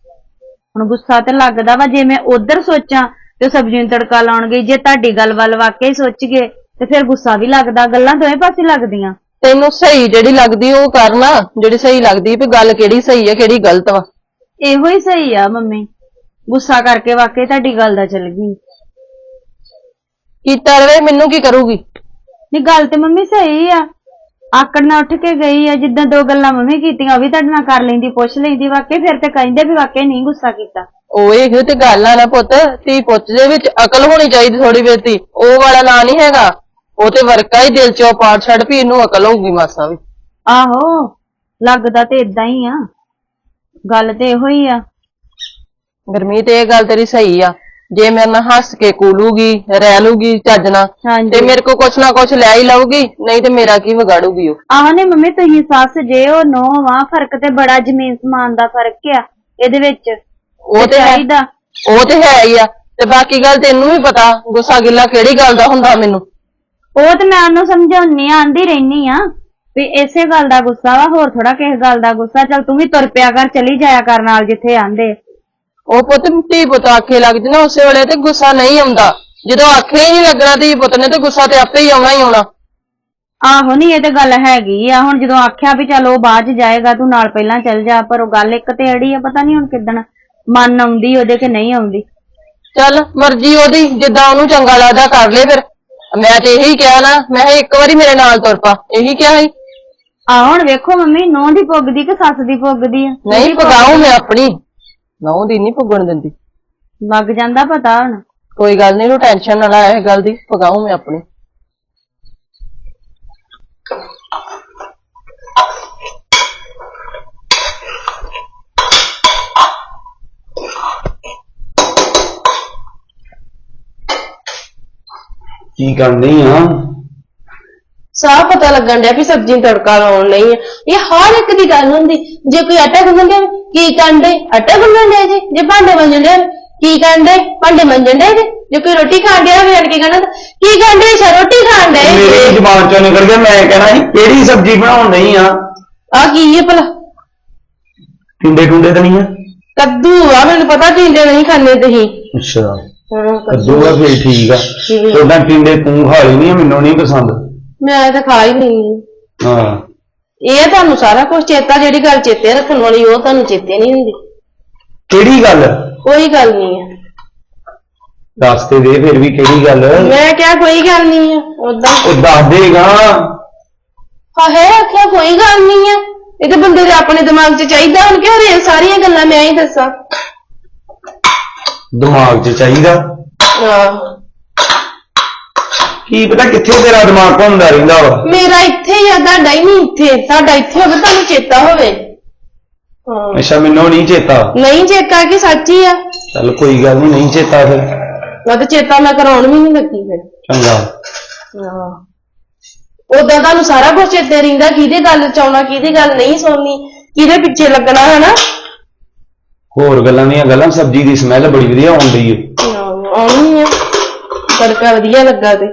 ਹੁਣ ਗੁੱਸਾ ਤੇ ਲੱਗਦਾ ਵਾ ਜੇ ਮੈਂ ਉਧਰ ਸੋਚਾਂ ਤੇ ਸਬਜ਼ੀ ਨੂੰ ਤੜਕਾ ਲਾਉਣ ਗਈ ਜੇ ਤੁਹਾਡੀ ਗੱਲ ਵੱਲ ਵਾਕਈ ਸੋਚ ਗਏ ਤੇ ਫਿਰ ਗੁੱਸਾ ਵੀ ਲੱਗਦਾ ਗੱਲਾਂ ਦੋਵੇਂ ਪਾਸੇ ਲੱਗਦੀਆਂ। ਤੈਨੂੰ ਸਹੀ ਜਿਹੜੀ ਲੱਗਦੀ ਉਹ ਕਰਨਾ ਜਿਹੜੀ ਸਹੀ ਲੱਗਦੀ ਵੀ ਗੱਲ ਕਿਹੜੀ ਸਹੀ ਹੈ ਕਿਹੜੀ ਗਲਤ ਵਾ। ਇਹੋ ਹੀ ਸਹੀ ਆ ਮੰਮੀ। ਗੁੱਸਾ ਕਰਕੇ ਵਾਕਈ ਤੁਹਾਡੀ ਗੱਲ ਦਾ ਚੱਲ ਗਈ। ਕੀਤਾ ਰਵੇ ਮੈਨੂੰ ਕੀ ਕਰੂਗੀ? ਨਹੀਂ ਗੱਲ ਤੇ ਮੰਮੀ ਸਹੀ ਆ। ਆਕੜ ਨਾਲ ਉੱਠ ਕੇ ਗਈ ਆ ਜਿੱਦਾਂ ਦੋ ਗੱਲਾਂ ਮੰਮੀ ਕੀਤੀਆਂ ਉਹ ਵੀ ਤੁਹਾਡੇ ਨਾਲ ਕਰ ਲੈਂਦੀ ਪੁੱਛ ਲੈਂਦੀ ਵਾਕਈ ਫਿਰ ਤੇ ਕਹਿੰਦੇ ਵੀ ਵਾਕਈ ਨਹੀਂ ਗੁੱਸਾ ਕੀਤਾ। ਉਹ ਇਹੋ ਤੇ ਗੱਲ ਆ ਨਾ ਪੁੱਤ ਧੀ ਪੁੱਤ ਦੇ ਵਿੱਚ ਅਕਲ ਹੋਣੀ ਚਾਹੀਦੀ ਥੋੜੀ ਬੇਤੀ ਉਹ ਵਾਲਾ ਨਾਂ ਨਹੀਂ ਹੈਗਾ। ਉਹ ਤੇ ਵਰਕਾ ਹੀ ਦਿਲ ਚੋਂ ਪਾੜ ਛੱਡ ਵੀ ਇਹਨੂੰ ਅਕਲ ਹੋਊਗੀ ਮਾਸਾ ਵੀ। ਆਹੋ ਲੱਗਦਾ ਤੇ ਇਦਾਂ ਹੀ ਆ। ਗੱਲ ਤੇ ਇਹੋ ਹੀ ਆ। ਗਰਮੀਤ ਇਹ ਗੱਲ ਤੇਰੀ ਸਹੀ ਆ। ਜੇ ਮੇਰੇ ਨਾਲ ਹੱਸ ਕੇ ਕੂਲੂਗੀ ਰਹਿ ਲੂਗੀ ਚੱਜ ਨਾਲ ਹਾਂਜੀ। ਤੇ ਮੇਰੇ ਕੋ ਕੁਛ ਨਾ ਕੁਛ ਲੈ ਹੀ ਲਊਗੀ ਨਹੀਂ ਤੇ ਮੇਰਾ ਕੀ ਵਿਗਾੜੂਗੀ ਉਹ। ਆਹ ਨੇ ਮੰਮੀ ਤੁਸੀਂ ਸੱਸ ਜੇ ਉਹ ਨੋ ਵਾ ਫ਼ਰਕ ਤੇ ਬੜਾ ਜ਼ਮੀਨ ਸਮਾਨ ਦਾ ਫ਼ਰਕ ਆ ਇਹਦੇ ਵਿੱਚ। ਉਹ ਤੇ ਹੈ। ਚਾਹੀਦਾ। ਉਹ ਤੇ ਹੈ ਹੀ ਆ। ਤੇ ਬਾਕੀ ਗੱਲ ਤੈਨੂੰ ਵੀ ਪਤਾ ਗੁੱਸਾ ਗਿੱਲਾ ਕਿਹੜੀ ਗੱਲ ਦਾ ਹੁੰਦਾ ਮੈਨੂੰ। ਉਹ ਤੇ ਮੈਂ ਉਹਨੂੰ ਸਮਝਾਉਣੀ ਆਂਦੀ ਰਹਿਨੀ ਆ। ਵੀ ਇਸੇ ਗੱਲ ਦਾ ਗੁੱਸਾ ਵਾ ਹੋਰ ਥੋੜਾ ਕਿਸੇ ਗੱਲ ਦਾ ਗੁੱਸਾ। ਚੱਲ ਤੂੰ ਵੀ ਤੁਰ ਪਿਆ ਕਰ ਚਲੀ ਜਾਇਆ ਕਰ ਨਾਲ ਜਿੱਥੇ ਆਂਦੇ। ਉਹ ਪੁੱਤ ਧੀ ਪੁੱਤ ਆਖੇ ਲੱਗਦੀ ਨਾ ਉਸੇ ਵੇਲੇ ਤੇ ਗੁੱਸਾ ਨਹੀਂ ਆਉਂਦਾ। ਜਦੋਂ ਆਖੇ ਹੀ ਨਹੀਂ ਲੱਗਣਾ ਧੀ ਪੁੱਤ ਨੇ ਤੇ ਗੁੱਸਾ ਤੇ ਆਪੇ ਹੀ ਆਉਣਾ ਹੀ ਆਉਣਾ। ਆਹੋ ਨਹੀਂ ਇਹ ਤੇ ਗੱਲ ਹੈਗੀ ਆ। ਹੁਣ ਜਦੋਂ ਆਖਿਆ ਵੀ ਚੱਲ ਉਹ ਬਾਅਦ ਚ ਜਾਏਗਾ ਤੂੰ ਨਾਲ ਪਹਿਲਾਂ ਚੱਲ ਜਾ ਪਰ ਉਹ ਗੱਲ ਇੱਕ ਤੇ ਅੜੀ ਆ ਪਤਾ ਨਹੀਂ ਹੁਣ ਕਿੱਦਣ। ਮਨ ਆਉਂਦੀ ਉਹਦੇ ਕਿ ਨਹੀਂ ਆਉਂਦੀ। ਚੱਲ ਮਰਜ਼ੀ ਉਹਦੀ ਜਿੱਦਾਂ ਉਹਨੂੰ ਚੰਗਾ ਲੱਗਦਾ ਕਰ ਲੈ ਫਿਰ। ਮੈਂ ਤੇ ਇਹੀ ਕਿਹਾ ਨਾ ਮੈਂ ਕਿਹਾ ਇੱਕ ਵਾਰੀ ਮੇਰੇ ਨਾਲ ਤੁਰ ਪਾ ਇਹੀ ਕਿਹਾ ਸੀ। ਆ ਹੁਣ ਵੇਖੋ ਮੰਮੀ ਨੋਹ ਦੀ ਪੁੱਗਦੀ ਕਿ ਸੱਸ ਦੀ ਪੁੱਗਦੀ ਆ? ਨਹੀਂ ਪਗਾਉ ਮੈਂ ਆਪਣੀ ਨੌ ਦੀ ਨਹੀਂ ਪੁੱਗਣ ਦਿੰਦੀ। ਲੱਗ ਜਾਂਦਾ ਪਤਾ ਹੁਣ। ਕੋਈ ਗੱਲ ਨਹੀਂ ਨੂੰ ਟੈਨਸ਼ਨ ਨਾ ਲੈ ਇਹ ਗੱਲ ਦੀ ਪਗਾਉ ਮੈਂ ਆਪਣੀ। ਕੀ ਕਰਨੀ ਆ? ਸਾਹ ਪਤਾ ਲੱਗਣ ਡਿਆ ਵੀ ਸਬਜ਼ੀ ਨੂੰ ਤੜਕਾ ਲਾਉਣ ਲਈ ਆ। ਇਹ ਹਰ ਇੱਕ ਦੀ ਗੱਲ ਹੁੰਦੀ। ਜੇ ਕੋਈ ਆਟਾ ਗੁੰਨਣ ਡਿਆ ਕੀ ਕਾਂਡੇ ਆਟਾ ਗੁੰਨਣ ਡਿਆ ਜੀ? ਜੇ ਭਾਂਡੇ ਮਾਂਜਣ ਡਿਆ ਕੀ ਕਾਂਡੇ ਭਾਂਡੇ ਮਾਂਜਣ ਡਿਆ ਜੀ? ਜੇ ਕੋਈ ਰੋਟੀ ਖਾਣ ਡਿਆ ਹੋਵੇ ਅਣ ਕੇ ਕਹਿੰਦਾ ਕੀ ਕਾਂਡੇ ਅੱਛਾ ਰੋਟੀ ਖਾਣ ਡਿਆ ਜੀ? ਮੇਰੀ ਜ਼ਬਾਨ ਚੋਂ ਨਿਕਲ ਗਿਆ ਮੈਂ ਕਹਿਣਾ ਸੀ ਕਿਹੜੀ ਸਬਜ਼ੀ ਬਣਾਉਣ ਨਹੀਂ ਆ? ਆ ਕੀ ਹੈ ਭਲਾ? ਟਿੰਡੇ ਟੁੰਡੇ ਤਾਂ ਨਹੀਂ ਆ? ਕੱਦੂ ਆ ਮੈਨੂੰ ਪਤਾ ਟੀਂਡੇ ਨਹੀਂ ਖਾਣੇ ਤੁਸੀਂ। ਅੱਛਾ। ਹਾਂ। ਕੱਦੂ ਆ ਫੇਰ ਠੀਕ ਆ। ਉਹਦਾ ਟਿੰਡੇ ਤੂੰ ਖਾ ਲਈ ਨਹੀਂ ਮੈਨੂੰ ਨਹੀਂ ਪਸੰਦ। ਮੈਂ ਤਾਂ ਖਾ ਹੀ ਨਹੀਂ। ਹਾਂ। ਇਹ ਤੁਹਾਨੂੰ ਸਾਰਾ ਕੁਝ ਚੇਤਾ ਜਿਹੜੀ ਗੱਲ ਚੇਤੇ ਰੱਖਣ ਵਾਲੀ ਉਹ ਤੁਹਾਨੂੰ ਚੇਤੇ ਨਹੀਂ ਹੁੰਦੀ। ਕਿਹੜੀ ਗੱਲ? ਕੋਈ ਗੱਲ ਨਹੀਂ ਹੈ ਦੱਸ ਤੇ ਦੇ ਫਿਰ ਵੀ ਕਿਹੜੀ ਗੱਲ। ਮੈਂ ਕਿਹਾ ਕੋਈ ਗੱਲ ਨਹੀਂ ਹੈ ਉਦਾਂ ਉਹ ਦੱਸ ਦੇਗਾ। ਹਾਏ ਆਖਿਆ ਕੋਈ ਗੱਲ ਨਹੀਂ ਹੈ ਇਹ ਤਾਂ ਬੰਦੇ ਦੇ ਆਪਣੇ ਦਿਮਾਗ 'ਚ ਚਾਹੀਦਾ ਹੁਣ ਕਿ ਹਰੇ ਸਾਰੀਆਂ ਗੱਲਾਂ ਮੈਂ ਹੀ ਦੱਸਾਂ। ਦਿਮਾਗ 'ਚ ਚਾਹੀਦਾ। ਹਾਂ ਕੀ ਪਤਾ ਕਿੱਥੇ ਤੇਰਾ ਦਿਮਾਗ ਘੁੰਮਦਾ ਰਹਿੰਦਾ ਵਾ। ਮੇਰਾ ਇੱਥੇ ਹੀ ਆ ਤੁਹਾਡਾ ਹੀ ਨਹੀਂ ਇੱਥੇ। ਤੁਹਾਡਾ ਇੱਥੇ ਹੋਵੇ ਤੁਹਾਨੂੰ ਚੇਤਾ ਹੋਵੇ। ਹਾਂ। ਅੱਛਾ ਮੈਨੂੰ ਨਹੀਂ ਚੇਤਾ। ਨਹੀਂ ਚੇਤਾ ਕਿ ਸੱਚੀ ਆ। ਚੱਲ ਕੋਈ ਗੱਲ ਨਹੀਂ ਨਹੀਂ ਚੇਤਾ ਫਿਰ। ਮੈਂ ਤਾਂ ਚੇਤਾ ਮੈਂ ਕਰਾਉਣ ਵੀ ਨਹੀਂ ਲੱਗੀ ਫਿਰ। ਚੰਗਾ। ਹਾਂ। ਉਦਾਂ ਤੁਹਾਨੂੰ ਸਾਰਾ ਕੁਝ ਚੇਤੇ ਰਹਿੰਦਾ ਕਿਹਦੀ ਗੱਲ ਚ ਆਉਣਾ ਕਿਹਦੀ ਗੱਲ ਨਹੀਂ ਸੁਣਨੀ ਕਿਹਦੇ ਪਿੱਛੇ ਲੱਗਣਾ ਹਨਾ? ਹੋਰ ਗੱਲਾਂ ਦੀਆਂ ਗੱਲਾਂ ਸਬਜ਼ੀ ਦੀ ਸਮੈਲ ਬੜੀ ਵਧੀਆ ਆਉਂਦੀ ਏ। ਆਉਣੀ ਆ। ਤੜਕਾ ਵਧੀਆ ਲੱਗਾ ਤੇ।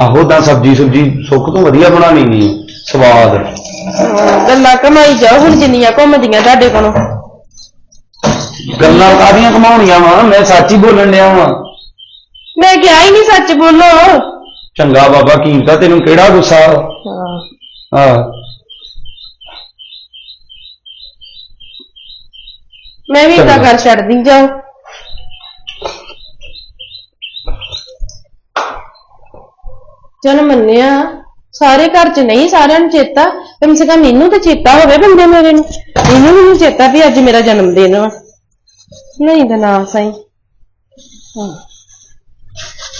ਆਹੋ ਤਾਂ ਸਬਜ਼ੀ ਸੁਬਜੀ ਸੁੱਕ ਤੋਂ ਵਧੀਆ ਬਣਾਣੀ ਨਹੀਂ ਸਵਾਦ। ਹਾਂ, ਗੱਲਾਂ ਕਮਾਈ ਜਾਓ ਹੁਣ ਜਿੰਨੀਆਂ ਘੁੰਮਦੀਆਂ ਤੁਹਾਡੇ ਕੋਲੋਂ। ਗੱਲਾਂ ਕਾਦੀਆਂ ਕਮਾਉਣੀਆਂ ਵਾ? ਮੈਂ ਸੱਚ ਹੀ ਬੋਲਣ ਡਿਆ ਵਾਂ। ਮੈਂ ਕਿਹਾ ਹੀ ਨਹੀਂ ਸੱਚ ਬੋਲੋ। ਚੰਗਾ ਬਾਬਾ ਕੀਮਤਾ ਤੈਨੂੰ ਕਿਹੜਾ ਗੁੱਸਾ? ਹਾਂ। ਹਾਂ। ਮੈਂ ਵੀ ਇਦਾਂ ਕਰ ਛੱਡਦੀ ਜਾਓ। ਚਲ ਮੰਨਿਆ ਸਾਰੇ ਘਰ ਚ ਨਹੀਂ ਸਾਰਿਆਂ ਨੂੰ ਚੇਤਾ ਕਮ ਸੇ ਕਮ ਮੈਨੂੰ ਤਾਂ ਚੇਤਾ ਹੋਵੇ ਬੰਦੇ ਮੇਰੇ ਨੂੰ। ਇਹਨੂੰ ਵੀ ਨਹੀਂ ਚੇਤਾ ਵੀ ਅੱਜ ਮੇਰਾ ਜਨਮ ਦਿਨ ਵਾ। ਨਹੀਂ ਤਾਂ ਨਾ ਸਹੀ। ਹਾਂ।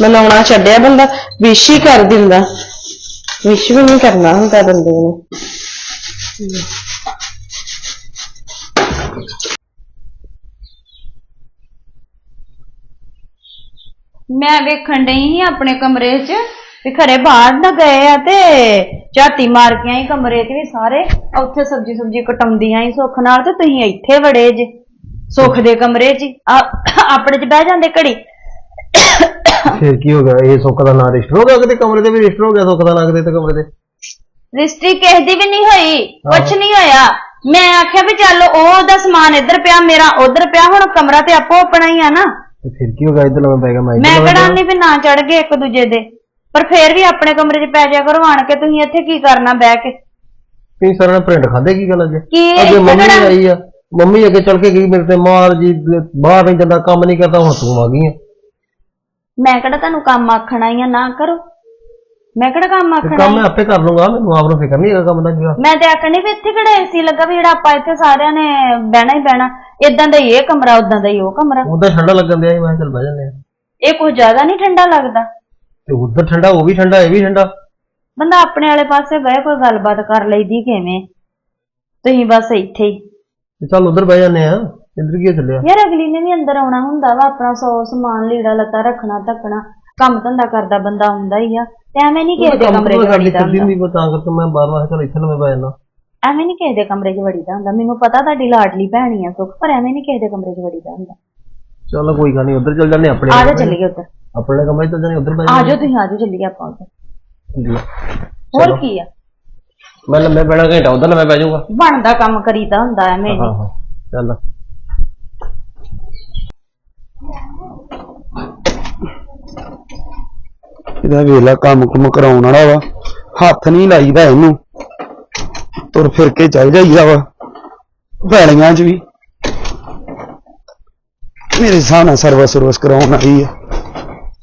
ਮਨਾਉਣਾ ਛੱਡਿਆ ਬੰਦਾ ਵਿਸ਼ ਹੀ ਕਰ ਦਿੰਦਾ। ਵਿਸ਼ ਵੀ ਨਹੀਂ ਕਰਨਾ ਹੁੰਦਾ ਬੰਦੇ ਨੂੰ। ਮੈਂ ਵੇਖਣ ਡਈ ਸੀ ਆਪਣੇ ਕਮਰੇ 'ਚ ਵੀ ਖਰੇ ਬਾਹਰ ਨਾ ਗਏ ਆ ਤੇ ਝਾਤੀ ਮਾਰ ਕੇ ਆਈ ਕਮਰੇ 'ਚ ਵੀ ਸਾਰੇ। ਉੱਥੇ ਸਬਜੀ ਸੁਬਜੀ ਕਟਾਉਂਦੀਆਂ ਹੀ ਸੁੱਖ ਨਾਲ ਤੇ ਤੁਸੀਂ ਇੱਥੇ ਵੜੇ ਜੇ ਸੁੱਖ ਦੇ ਕਮਰੇ 'ਚ ਹੀ। ਆ- ਆਪਣੇ 'ਚ ਬਹਿ ਜਾਂਦੇ ਘੜੀ। ਫਿਰ ਕੀ ਹੋ ਗਿਆ? ਇਹ ਸੁੱਖ ਦਾ ਨਾਂ ਰਜਿਸਟਰ ਹੋ ਗਿਆ ਕਿਤੇ? ਕਮਰੇ ਤੇ ਵੀ ਰਜਿਸਟਰ ਹੋ ਗਿਆ ਸੁੱਖ ਦਾ ਨਾਂ ਕਿਤੇ ਤੇ ਕਮਰੇ ਤੇ ਰਿਸ਼ਤੀ ਕਿਸੇ ਦੀ ਵੀ ਨਹੀਂ ਹੋਈ ਕੁਛ ਨਹੀਂ ਹੋਇਆ। ਮੈਂ ਆਖਿਆ ਵੀ ਚੱਲ ਉਹ ਉਹਦਾ ਸਮਾਨ ਇੱਧਰ ਪਿਆ ਮੇਰਾ ਉੱਧਰ ਪਿਆ ਹੁਣ ਕਮਰਾ ਤੇ ਆਪੋ ਆਪਣਾ ਹੀ ਆ ਨਾ। ਤੇ ਫਿਰ ਕੀ ਹੋ ਗਿਆ ਇੱਧਰ ਲੰਮਾ ਪੈ ਗਿਆ ਮੈਂ ਮੈਂ ਕਿਹੜਾ ਨਹੀਂ ਵੀ ਨਾ ਚੜ ਗਏ ਇੱਕ ਦੂਜੇ ਦੇ ਪਰ ਫੇਰ ਵੀ ਆਪਣੇ ਕਮਰੇ 'ਚ ਪੈ ਜਾ ਕਰੋ ਆਣ ਕੇ ਤੁਸੀਂ ਇੱਥੇ ਕੀ ਕਰਨਾ ਬਹਿ ਕੇ? ਕਈ ਸਾਰਿਆਂ ਨੇ ਪ੍ਰਿੰਟ ਖਾਦੇ ਕੀ ਗੱਲ ਅੱਜ ਕੀ ਮੰਮੀ ਕਿਹੜਾ- ਆਈ ਆ ਮੰਮੀ ਅੱਗੇ ਚਲ ਕੇ ਗਈ ਮੇਰੇ ਤੇ ਮਾਰ ਜੀ ਬਾਹਰ ਨਹੀਂ ਜਾਂਦਾ ਕੰਮ ਨਹੀਂ ਕਰਦਾ ਹੁਣ ਤੂੰ ਆ ਗਈ ਆ। ਮੈਂ ਕਿਹੜਾ ਤੁਹਾਨੂੰ ਕੰਮ ਆਖਣਾ ਹੀ ਆ ਨਾ ਕਰੋ। ਮੈਂ ਕਿਹੜਾ ਕੰਮ ਤੇ ਆਖਣਾ? ਕੰਮ ਮੈਂ? ਆਪੇ ਕਰ ਲੂੰਗਾ ਮੈਨੂੰ ਆਪ ਨੂੰ ਫਿਕਰ ਨਹੀਂ ਹੈਗਾ ਕੰਮ ਦਾ ਕੀ। ਮੈਂ ਤੇ ਆਖਣੀ ਵੀ ਇੱਥੇ ਕਿਹੜਾ ਏਸੀ ਲੱਗਾ ਵੀ ਜਿਹੜਾ ਆਪਾਂ ਇੱਥੇ ਸਾਰਿਆਂ ਨੇ ਬਹਿਣਾ ਹੀ ਬਹਿਣਾ ਇਦਾਂ ਦਾ ਹੀ ਇਹ ਕਮਰਾ ਉਦਾਂ ਦਾ ਹੀ ਉਹ ਕਮਰਾ। ਉੱਧਰ ਠੰਡਾ ਲੱਗਣ ਦਿਆ ਸੀ ਮੈਂ ਕਿਹਾ ਚੱਲ ਬਹਿ ਜਾਂਦੇ ਆ ਇਹ ਕੁਝ ਜ਼ਿਆਦਾ ਨਹੀਂ ਠੰਡਾ ਲੱਗਦਾ। ਤੇ ਉੱਧਰ ਠੰਡਾ ਉਹ ਵੀ ਠੰਡਾ ਇਹ ਵੀ ਠੰਡਾ। ਬੰਦਾ ਆਪਣੇ ਵਾਲੇ ਪਾਸੇ ਬਹਿ ਕੋਈ ਗੱਲਬਾਤ ਕਰ ਲਈਦੀ ਕਿਵੇਂ? ਤੁਸੀਂ ਬਸ ਇੱਥੇ ਹੀ। ਤੇ ਚੱਲ ਉੱਧਰ ਬਹਿ ਜਾਂਦੇ ਆ ਇੱਧਰ ਕੀ ਚੱਲਿਆ? ਯਾਰ ਅਗਲੀ ਨੇ ਵੀ ਅੰਦਰ ਆਉਣਾ ਹੁੰਦਾ ਵਾ ਆਪਣਾ ਸੌ ਸਮਾਨ ਲੀੜਾ ਲੱਤਾ ਰੱਖਣਾ ਧੱਕਣਾ। ਕੰਮ ਧੰਦਾ ਕਰਦਾ ਬੰਦਾ ਹੁੰਦਾ ਹੀ ਆ। ਐਵੇਂ ਨਹੀਂ ਕਿਸੇ ਦੇ ਕੰਮ ਕਮਰੇ 'ਚ ਵੜੀਦਾ ਹੁੰਦਾ। ਨਹੀਂ ਤਾਂ ਕਰਕੇ ਮੈਂ ਬਾਰ ਬਾਰ ਚੱਲ ਇੱਥੇ ਲੰਮੇ ਪੈ ਜਾਣਾ ਐਵੇਂ ਨਹੀਂ ਕਿਸੇ ਦੇ ਕਮਰੇ 'ਚ ਵੜੀਦਾ ਹੁੰਦਾ। ਮੈਨੂੰ ਪਤਾ ਤੁਹਾਡੀ ਲਾਡਲੀ ਭੈਣੀ ਆ ਸੁੱਖ ਪਰ ਐਵੇਂ ਨਹੀਂ ਕਿਸੇ ਦੇ ਕਮਰੇ 'ਚ ਵੜੀਦਾ ਹੁੰਦਾ। ਚੱਲ ਕੋਈ ਗੱਲ ਨਹੀਂ ਉੱਧਰ ਚੱਲ ਜਾਂਦੇ ਆ ਆਪਣੇ ਆ ਜਾ ਚੱਲੀਏ ਉੱਧਰ। ਆਪਣੇ ਕਮਰੇ 'ਚ ਚੱਲ ਜਾਂਦੇ ਉੱਧਰ ਆ ਜਾਂਦੇ ਜਾਓ ਤੁਸੀਂ ਆ ਜਾਓ ਚੱਲੀਏ ਆਪਾਂ ਉੱਧਰ। ਹੋਰ ਕੀ ਆ? ਮੈਂ ਲੰਮੇ ਪੈਣਾ ਘੰਟਾ ਉੱਧਰ ਲੰਮੇ ਪੈ ਜਾਊਗਾ। ਬਣਦਾ ਕੰਮ ਕਰੀਦਾ ਹੁੰਦਾ ਐਵੇਂ ਹਾਂ ਨੀ। ਹਾਂ। ਚੱਲ। ਇਹਦਾ ਵੇਲਾ ਕੰਮ ਕੁਮ ਕਰਾਉਣ ਵਾਲਾ ਵਾ। ਹੱਥ ਨਹੀਂ ਲਾਈਦਾ ਇਹਨੂੰ। ਤੁਰ ਫਿਰ ਕੇ ਚੱਲ ਜਾਈਦਾ ਵਾ। ਭੈਣੀਆਂ 'ਚ ਵੀ। ਮੇਰੇ ਨਾਲ ਸਰਵਿਸ ਸਰਵਿਸ ਕਰਾਉਣ ਆਈ ਹੈ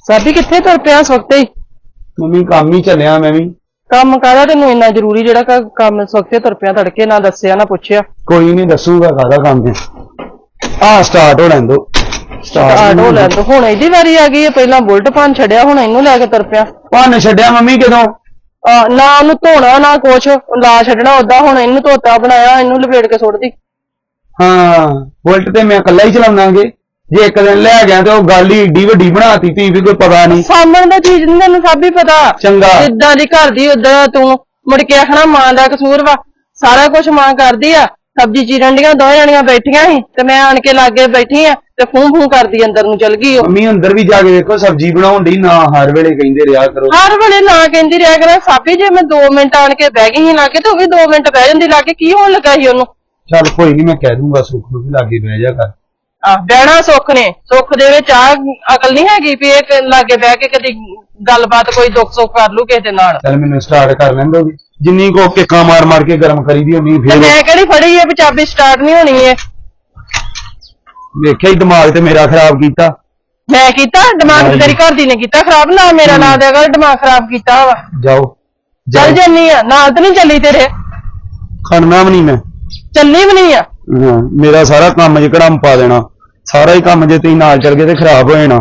ਸਾਬੀ ਕਿੱਥੇ ਤੁਰ ਪਿਆ ਇਸ ਵਕਤ ਹੀ ਮੰਮੀ ਕੰਮ ਹੀ ਚੱਲਿਆ ਮੈਂ ਵੀ। ਕੰਮ ਕਾਹਦਾ ਤੈਨੂੰ ਇੰਨਾ ਜ਼ਰੂਰੀ ਜਿਹੜਾ ਕ- ਕੰਮ ਇਸ ਵਕਤ ਤੁਰ ਪਿਆ ਤੜਕੇ ਨਾ ਦੱਸਿਆ ਨਾ ਪੁੱਛਿਆ? ਕੋਈ ਨਹੀਂ ਦੱਸੂਗਾ ਕਾਹਦਾ ਕੰਮ ਹੈ ਆ ਸਟਾਰਟ ਹੋ ਲੈਣ ਦੋ ਆਟੋ ਲੈ ਤੂੰ। ਹੁਣ ਇਹਦੀ ਵਾਰੀ ਆ ਗਈ ਹੈ ਪਹਿਲਾਂ ਬੁਲਟ ਪਾਣ ਛੱਡਿਆ ਹੁਣ ਇਹਨੂੰ ਲੈ ਕੇ ਤੁਰ ਪਿਆ ਭੰਨ ਛੱਡਿਆ ਮੰਮੀ ਕਦੋਂ? ਆ, ਨਾ ਉਹਨੂੰ ਧੋਣਾ ਨਾ ਕੁਛ। ਲਾ ਛੱਡਣਾ ਓਦਾਂ ਹੁਣ ਇਹਨੂੰ ਧੋਤਾ ਬਣਾਇਆ ਇਹਨੂੰ ਲਪੇਟ ਕੇ ਸੁੱਟਦੀ। ਹਾਂ ਬੁਲਟ ਤੇ ਮੈਂ ਇਕੱਲਾ ਹੀ ਚਲਾਉਣਾਗੇ। ਜੇ ਇੱਕ ਦਿਨ ਲੈ ਗਿਆ ਤੇ ਉਹ ਗੱਲ ਹੀ ਏਡੀ ਵੱਡੀ ਬਣਾਤੀ ਤੀ ਵੀ ਕੋਈ ਪਤਾ ਨਹੀਂ। ਸਾਹਮਣ ਦਾ ਚੀਜ਼ ਨਹੀਂ ਤੈਨੂੰ ਸਭ ਹੀ ਪਤਾ। ਚੰਗਾ। ਜਿੱਦਾਂ ਦੀ ਘਰ ਦੀ ਉਦਾਂ ਤੂੰ ਮੁੜ ਕੇ ਆਖਣਾ ਮਾਂ ਦਾ ਕਸੂਰ ਵਾ। ਸਾਰਾ ਕੁਝ ਮਾਂ ਕਰਦੀ ਆ। ਸਬਜ਼ੀ ਚੀਰਨ ਡੀਆਂ ਦੋਵੇਂ ਜਣੀਆਂ ਬੈਠੀਆਂ ਸੀ ਤੇ ਮੈਂ ਆਣ ਕੇ ਲਾਗੇ ਬੈਠੀ ਆ ਤੇ ਫੂੰ ਫੂੰ ਕਰਦੀ ਅੰਦਰ ਨੂੰ ਚਲ ਗਈ ਉਹ। ਮੰਮੀ ਅੰਦਰ ਵੀ ਜਾ ਕੇ ਵੇਖੋ ਸਬਜ਼ੀ ਬਣਾਉਣ ਦੀ ਨਾ ਹਰ ਵੇਲੇ ਕਹਿੰਦੇ ਰਿਹਾ ਕਰੋ। ਹਰ ਵੇਲੇ ਨਾ ਕਹਿੰਦੀ ਰਿਹਾ ਕਰਾਂ। ਸਾਬੀ ਜੇ ਮੈਂ 2 ਮਿੰਟ ਆਣ ਕੇ ਬਹਿ ਗਈ ਸੀ ਲਾਗੇ ਤੇ ਉਹ ਵੀ 2 ਮਿੰਟ ਬਹਿ ਜਾਂਦੀ ਲਾਗੇ ਕੀ ਹੋਣ ਲੱਗਾ ਸੀ ਉਹਨੂੰ? ਚੱਲ ਕੋਈ ਨਹੀਂ ਮੈਂ ਕਹਿ ਦੂੰਗਾ ਸੁੱਖ ਨੂੰ ਵੀ ਲਾਗੇ ਬਹਿ ਜਾ ਕਰ। ਆ ਬਹਿਣਾ ਸੁੱਖ ਨੇ। ਸੁੱਖ ਦੇ ਵਿੱਚ ਆ ਅਕਲ ਨਹੀਂ ਹੈਗੀ ਵੀ ਇਹ ਕਿ ਲਾਗੇ ਬਹਿ ਕੇ ਕਦੀ ਗੱਲਬਾਤ ਕੋਈ ਦੁੱਖ ਸੁੱਖ ਕਰ ਲੂ ਕਿਸੇ ਦੇ ਨਾਲ। ਚੱਲ ਮੈਨੂੰ ਸਟਾਰਟ ਕਰ ਲੈਣ ਦੋ ਜਿੰਨੀ ਕੋ ਕਿੱਕਾਂ ਮਾਰ ਮਾਰ ਕੇ ਗਰਮ ਕਰੀ ਦੀ ਹੁੰਦੀ ਤੇ ਫਿਰ ਮੈਂ ਕਿਹੜੀ ਫੜੀ ਏ ਵੀ ਚਾਬੀ ਸਟਾਰਟ ਨਹੀਂ ਹੋਣੀ ਏ? ਵੇਖਿਆ ਹੀ ਦਿਮਾਗ ਤੇ ਮੇਰਾ ਖਰਾਬ ਕੀਤਾ। ਮੈਂ ਕੀਤਾ? ਦਿਮਾਗ ਤੇ ਤੇਰੀ ਘਰ ਦੀ ਨੇ ਕੀਤਾ ਖਰਾਬ? ਨਾ ਮੇਰਾ ਨਾਂ ਦੇ ਅਗਰ ਦਿਮਾਗ ਖਰਾਬ ਕੀਤਾ ਵਾ। ਜਾਓ। ਚੱਲ ਜੰਨੀ ਆ। ਨਾਲ ਤਾਂ ਨਹੀਂ ਚੱਲੀ ਤੇਰੇ। ਖੜਨਾ ਵੀ ਨਹੀਂ ਮੈਂ। ਚੱਲੀ ਵੀ ਨਹੀਂ ਆ। ਹਾਂ, ਮੇਰਾ ਸਾਰਾ ਕੰਮ ਜਿਕੜਾ ਪਾ ਦੇਣਾ। ਸਾਰਾ ਹੀ ਕੰਮ ਜੇ ਤੁਸੀਂ ਨਾਲ ਚੱਲ ਗਏ ਤੇ ਖਰਾਬ ਹੋ ਜਾਣਾ।